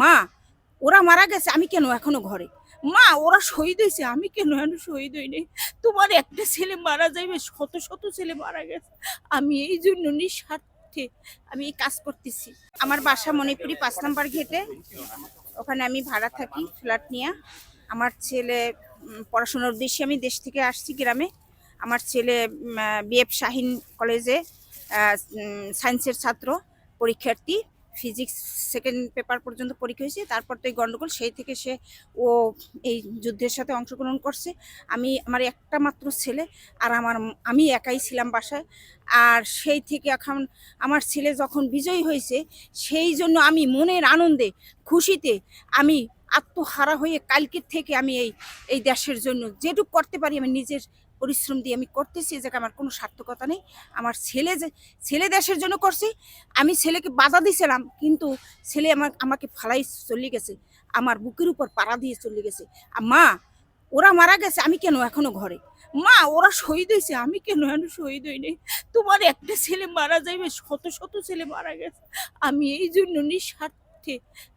মা, ওরা মারা গেছে, আমি কেন এখনও ঘরে? মা, ওরা শহীদ হয়েছে, আমি কেন এখনও শহীদ হইনি? তোমার একটা ছেলে মারা যাইবে, শত শত ছেলে মারা গেছে। আমি এই জন্য নিঃস্বার্থে আমি এই কাজ করতেছি। আমার বাসা মণিপুরি পাঁচ নাম্বার ঘেটে ওখানে আমি ভাড়া থাকি, ফ্ল্যাট নিয়ে। আমার ছেলে পড়াশোনার উদ্দেশ্যে আমি দেশ থেকে আসছি গ্রামে। আমার ছেলে বিএফ শাহিন কলেজে সায়েন্সের ছাত্র, পরীক্ষার্থী। ফিজিক্স সেকেন্ড পেপার পর্যন্ত পরীক্ষা হয়েছে, তারপর তো এই গণ্ডগোল সেই থেকে সে ও এই যুদ্ধের সাথে অংশগ্রহণ করছে। আমি, আমার একটা মাত্র ছেলে আর আমার, আমি একাই ছিলাম বাসায়। আর সেই থেকে এখন আমার ছেলে যখন বিজয়ী হয়েছে, সেই জন্য আমি মনের আনন্দে, খুশিতে আমি আত্মহারা হয়ে কালকের থেকে আমি এই এই দেশের জন্য যেটুকু করতে পারি আমি নিজের পরিশ্রম দিয়ে আমি করতেছি জায়গায় আমার কোনো সার্থকতা নেই। আমার ছেলে যে, ছেলে দেশের জন্য করছে, আমি ছেলেকে বাধা দিয়েছিলাম কিন্তু ছেলে আমার, আমাকে ফালাই চলে গেছে, আমার বুকের উপর পাড়া দিয়ে চলে গেছে। আর মা, ওরা মারা গেছে, আমি কেন এখনও ঘরে? মা, ওরা শহীদ হয়েছে, আমি কেন এখন শহীদ হইনি? তোমার একটা ছেলে মারা যাইবে, শত শত ছেলে মারা গেছে। আমি এই জন্য নিঃস্বার্থে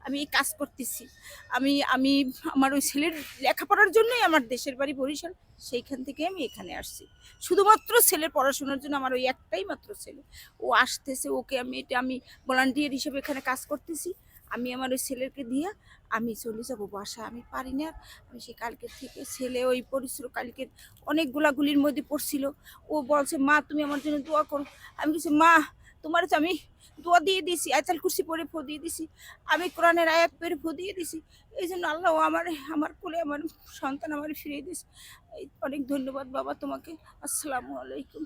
আমি এই কাজ করতেছি। আমি আমি আমার ওই ছেলের লেখাপড়ার জন্যই আমার দেশের বাড়ি বরিশাল, সেইখান থেকে আমি এখানে আসছি। শুধুমাত্র ছেলের পড়াশোনার জন্য আমার ওই একটাই মাত্র ছেলে। ও আসতেছে, ওকে আমি, এটা আমি ভলান্টিয়ার হিসেবে এখানে কাজ করতেছি। আমি আমার ওই ছেলেকে দিয়ে আমি চলে যাব বাসা আমি পারি না। আমি সে কালকের থেকে ছেলে ওই পরিশ্রম কালকের অনেক গোলাগুলির মধ্যে পড়ছিল। ও বলছে, মা, তুমি আমার জন্য দোয়া করো। আমি কিছু মা তোমার আমি দোয়া দিয়ে দিছি, আয়তাল কুর্সি পরে ফো দিয়ে দিছি, আমি কোরআনের আয়াত পরে ফো দিয়ে দিছি, এই জন্য আল্লাহ আমার আমার কোলে আমার সন্তান আমার ফিরিয়ে দিস অনেক ধন্যবাদ বাবা তোমাকে। আসসালামু আলাইকুম।